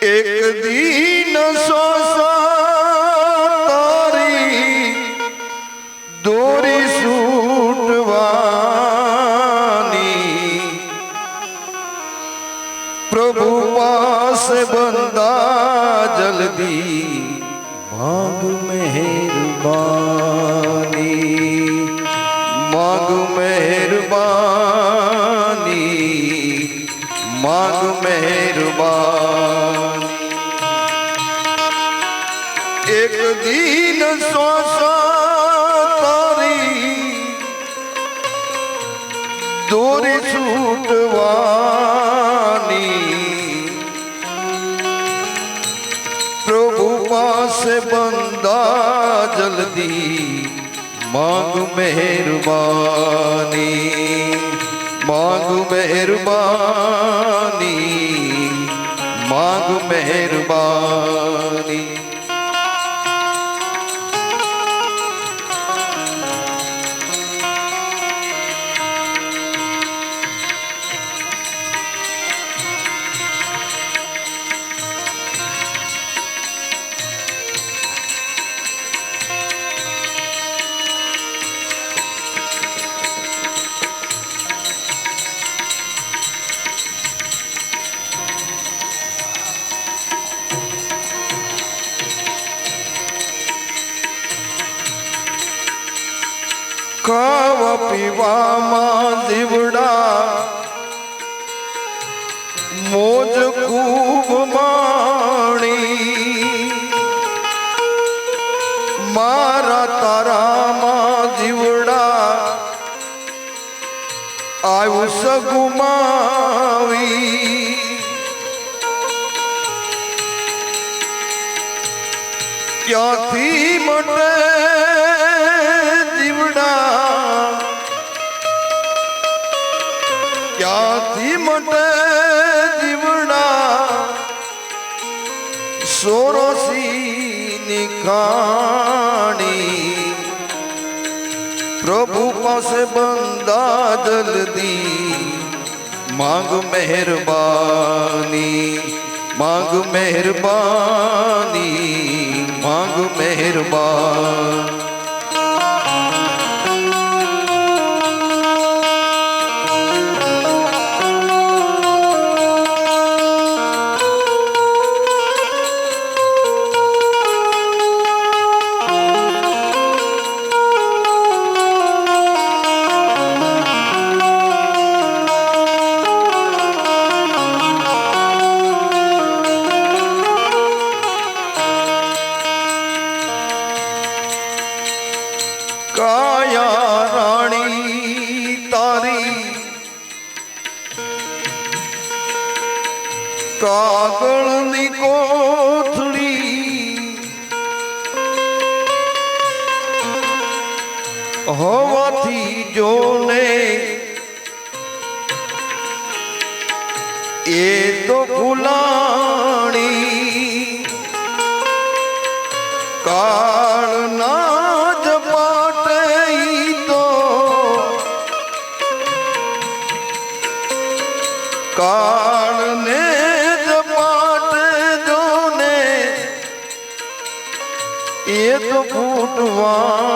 એક દિન સો તારી દોરી છૂટવાની પ્રભુ પાસ બંદા જલ્દી માંગ મહેરબાની. માંગ મહેરબાન એક દિન સો તારી દોરી છૂટવાની પ્રભુ પાસે બંદા જલ્દી માગ મહેરબાની માંગ મહેરબાની માંગ મહેરબાની ખાવા પીવામાં દીવડા મોજ ખૂબ માણી. મારા તારામાં દીવડા આવું સગુમાવી ક્યાંથી મટે? દીવડા ક્યાંથી મટે જીવડા? સોરોસી નિખાણી પ્રભુ પાસે બંદા જલ્દી માંગ મહેરબાની માંગ મહેરબાની, માંગ મહેરબાન. કાયા રાણી તારી? કાગળની કોથળી હોવાથી જોને એ તો ફૂલાણી. કાળના કાળને પાટે જોને એ તો ફૂટવાની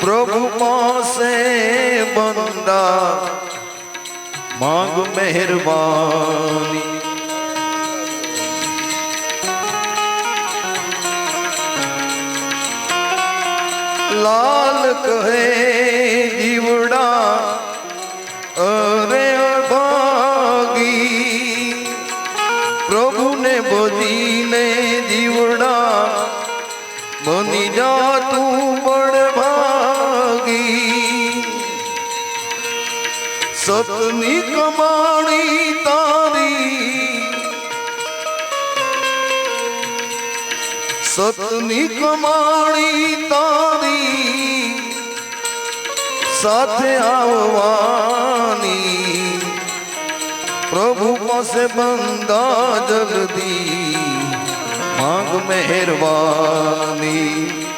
પ્રભુ પાસે બંદા માંગ મહેરબાની. લાલ કહે સતની કમાણી તારી. સતની કમાણી તારી. સાથે આવવાની. પ્રભુ પાસે બંદા જલ્દી માંગ મહેરબાની.